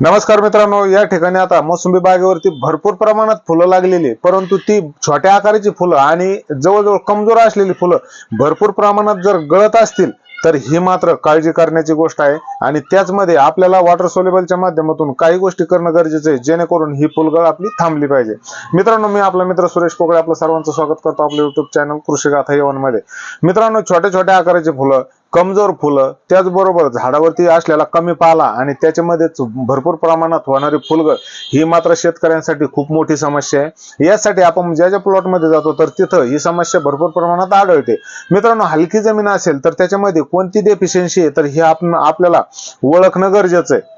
नमस्कार मित्रांनो या ठिकाणी आता मोसंबी बागेवरती भरपूर प्रमाणात फुलं लागलेली परंतु ती छोट्या आकाराची फुलं आणि जवळजवळ कमजोर असलेली फुलं भरपूर प्रमाणात जर गळत असतील तर ही मात्र काळजी करण्याची गोष्ट आहे. आणि त्याचमध्ये आपल्याला वॉटर सोलेबलच्या माध्यमातून काही गोष्टी करणं गरजेचं आहे जेणेकरून ही फुलगळ आपली थांबली पाहिजे. मित्रांनो मी आपला मित्र सुरेश पोकळे आपलं सर्वांचं स्वागत करतो आपल्या युट्यूब चॅनल कृषी गाथा येवनमध्ये मित्रांनो छोट्या छोट्या आकाराची फुलं कमजोर फुलं त्याचबरोबर झाडावरती असलेला कमी पाला आणि त्याच्यामध्येच भरपूर प्रमाणात होणारी फुलगळ ही मात्र शेतकऱ्यांसाठी खूप मोठी समस्या आहे. यासाठी आपण ज्या ज्या प्लॉटमध्ये जातो तर तिथं ही समस्या भरपूर प्रमाणात आढळते. मित्रांनो हलकी जमीन असेल तर त्याच्यामध्ये कोणती डेफिशियन्सी आहे तर हे आपण आपल्याला ओळखणं गरजेचं आहे.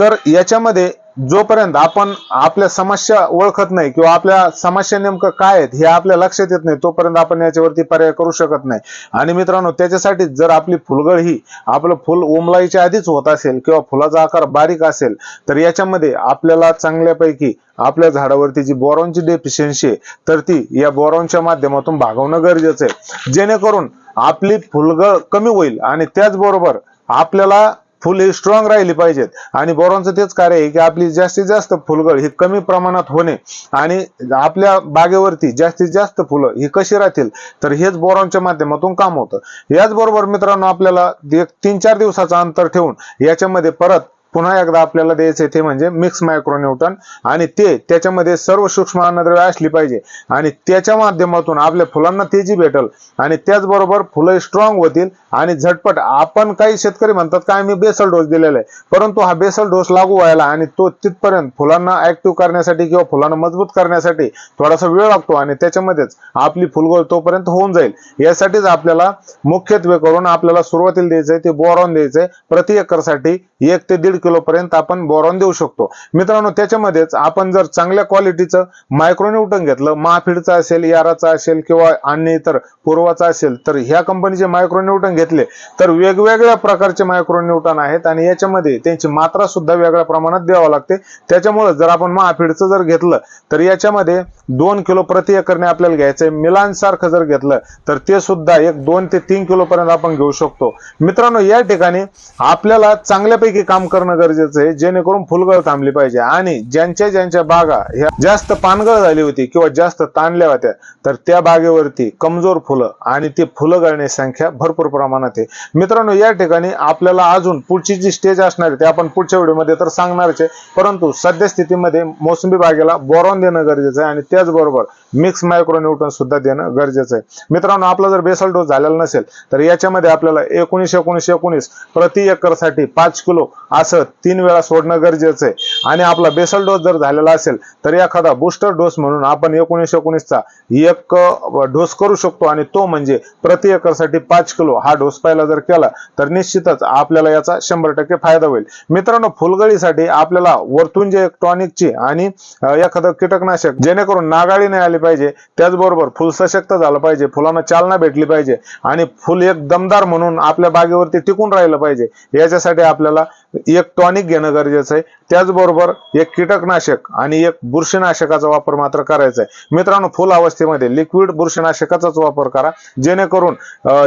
तर याच्यामध्ये जोपर्यंत आपण आपल्या समस्या ओळखत नाही किंवा आपल्या समस्या नेमकं काय आहेत हे आपल्या लक्षात येत नाही तोपर्यंत आपण याच्यावरती पर्याय करू शकत नाही. आणि मित्रांनो त्याच्यासाठी जर आपली फुलगळ ही आपलं फुल उमलाईच्या आधीच होत असेल किंवा फुलाचा आकार बारीक असेल तर याच्यामध्ये आपल्याला चांगल्यापैकी आपल्या झाडावरती जी बोरॉनची डेफिशियन्सी आहे तर ती या बोरॉनच्या माध्यमातून भागवणं गरजेचं आहे. जेणेकरून आपली फुलगळ कमी होईल आणि त्याचबरोबर आपल्याला फुले ही स्ट्रॉंग राहिली पाहिजेत. आणि बोरॉनचं तेच कार्य आहे की आपली जास्तीत जास्त फुलगळ ही कमी प्रमाणात होणे आणि आपल्या बागेवरती जास्तीत जास्त फुलं ही कशी राहतील तर हेच बोरॉनच्या माध्यमातून काम होतं. याचबरोबर मित्रांनो आपल्याला एक तीन चार दिवसाचं अंतर ठेवून याच्यामध्ये परत पुन्हा एकदा आपल्याला द्यायचं ते म्हणजे मिक्स मायक्रोन्यूटन आणि ते त्याच्यामध्ये सर्व सूक्ष्म अन्नद्रव्य असली पाहिजे. आणि त्याच्या माध्यमातून आपल्या फुलांना तेजी भेटल. आणि त्याचबरोबर फुलं स्ट्रॉंग होतील. आणि झटपट आपण काही शेतकरी म्हणतात काय मी बेसल डोस दिलेला आहे. परंतु हा बेसल डोस लागू व्हायला आणि तो तिथपर्यंत फुलांना ऍक्टिव्ह करण्यासाठी किंवा फुलांना मजबूत करण्यासाठी थोडासा वेळ लागतो आणि त्याच्यामध्येच आपली फुलगोळ तोपर्यंत होऊन जाईल. यासाठीच आपल्याला मुख्यत्वे करून आपल्याला सुरुवातीला द्यायचंय ते बोरॉन द्यायचंय. प्रति एकरसाठी एक ते दीड किलो पर्यंत आपण बोरॉन देऊ शकतो. मित्रांनो त्याच्यामध्येच आपण जर चांगल्या क्वालिटीचं मायक्रोन्यूटन घेतलं महाफीडचं असेल याराचा असेल किंवा अन्य इतर पूर्वाचा असेल तर ह्या कंपनीचे मायक्रोन्यूटन घेतले तर वेगवेगळ्या प्रकारचे मायक्रोन्यूटन आहेत आणि याच्यामध्ये त्यांची मात्रा सुद्धा वेगळ्या प्रमाणात द्यावं लागते. त्याच्यामुळे जर आपण महाफीडचं जर घेतलं तर याच्यामध्ये दोन किलो प्रति एकरने आपल्याला घ्यायचंय. मिलान सारखं जर घेतलं तर ते सुद्धा एक दोन ते तीन किलो पर्यंत आपण घेऊ शकतो. मित्रांनो या ठिकाणी आपल्याला चांगल्यापैकी काम करणं गरजेचं आहे जेणेकरून फुलगळ थांबली पाहिजे. आणि ज्यांच्या ज्यांच्या बागा ह्या जास्त पानगळ झाली होती किंवा जास्त ताणल्या होत्या तर त्या बागेवरती कमजोर फुलं आणि ती फुलं गळण्याची संख्या भरपूर प्रमाणात आहे. मित्रांनो या ठिकाणी आपल्याला अजून पुढची जी स्टेज असणार आहे ते आपण पुढच्या व्हिडिओमध्ये तर सांगणारच आहे. परंतु सध्या स्थितीमध्ये मोसंबी बागेला बोरॉन देणं गरजेचं आहे आणि त्याचबरोबर मिक्स मायक्रोन्यूटन सुद्धा देणं गरजेचं आहे. मित्रांनो आपला जर बेसल डोस झालेला नसेल तर याच्यामध्ये आपल्याला एकोणीस एकोणीस एकोणीस प्रति एकरसाठी पाच किलो असं तीन वेळा सोडणं गरजेचं आहे. आणि आपला बेसल डोस जर झालेला असेल तर एखादा बुस्टर डोस म्हणून आपण एकोणीस एकोणीसचा एक डोस करू शकतो. आणि तो म्हणजे प्रति एकरसाठी पाच किलो हा डोस पहिला जर केला तर निश्चितच आपल्याला याचा शंभर टक्के फायदा होईल. मित्रांनो फुलगळीसाठी आपल्याला वरतून जे टॉनिकची आणि एखादं कीटकनाशक जेणेकरून नागाळी नाही आली पाहिजे त्याचबरोबर फुल सशक्त झालं पाहिजे फुलांना चालना भेटली पाहिजे आणि फुल एक दमदार म्हणून आपल्या बागेवरती टिकून राहिलं पाहिजे. याच्यासाठी आपल्याला एक टॉनिक घेणं गरजेचं आहे. त्याचबरोबर एक कीटकनाशक आणि एक बुरशीनाशकाचा वापर मात्र करायचा आहे. मित्रांनो फुल अवस्थेमध्ये लिक्विड बुरशीनाशकाचाच वापर करा. जेणेकरून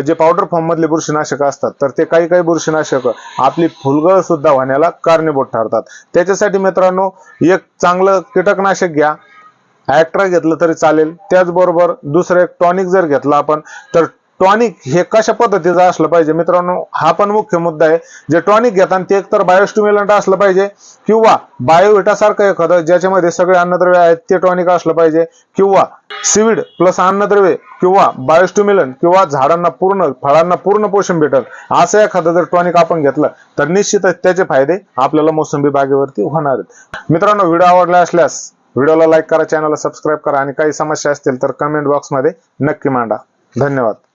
जे पावडर फॉर्म मधले बुरशीनाशक असतात तर ते काही काही बुरशीनाशक आपली फुलगळ सुद्धा होण्याला कारणीभूत ठरतात. त्याच्यासाठी मित्रांनो एक चांगलं कीटकनाशक घ्या. ऍक्ट्रा घेतलं तरी चालेल. त्याचबरोबर दुसरं एक टॉनिक जर घेतलं आपण तर टॉनिक हे कशा पद्धतीचं असलं पाहिजे? मित्रांनो हा पण मुख्य मुद्दा आहे. जे टॉनिक घेताना ते एकतर बायोस्टिम्युलंट असलं पाहिजे किंवा बायोविटासारखं एखादं ज्याच्यामध्ये सगळे अन्नद्रव्य आहेत ते टॉनिक असलं पाहिजे किंवा सिविड प्लस अन्नद्रव्य किंवा बायोस्टिम्युलंट किंवा झाडांना पूर्ण फळांना पूर्ण पोषण भेटल असं एखादं जर टॉनिक आपण घेतलं तर निश्चितच त्याचे फायदे आपल्याला मोसंबी बागेवरती होणार आहेत. मित्रांनो व्हिडिओ आवडला असल्यास व्हिडिओला लाईक करा चॅनलला सबस्क्राईब करा आणि काही समस्या असतील तर कमेंट बॉक्समध्ये नक्की मांडा. धन्यवाद.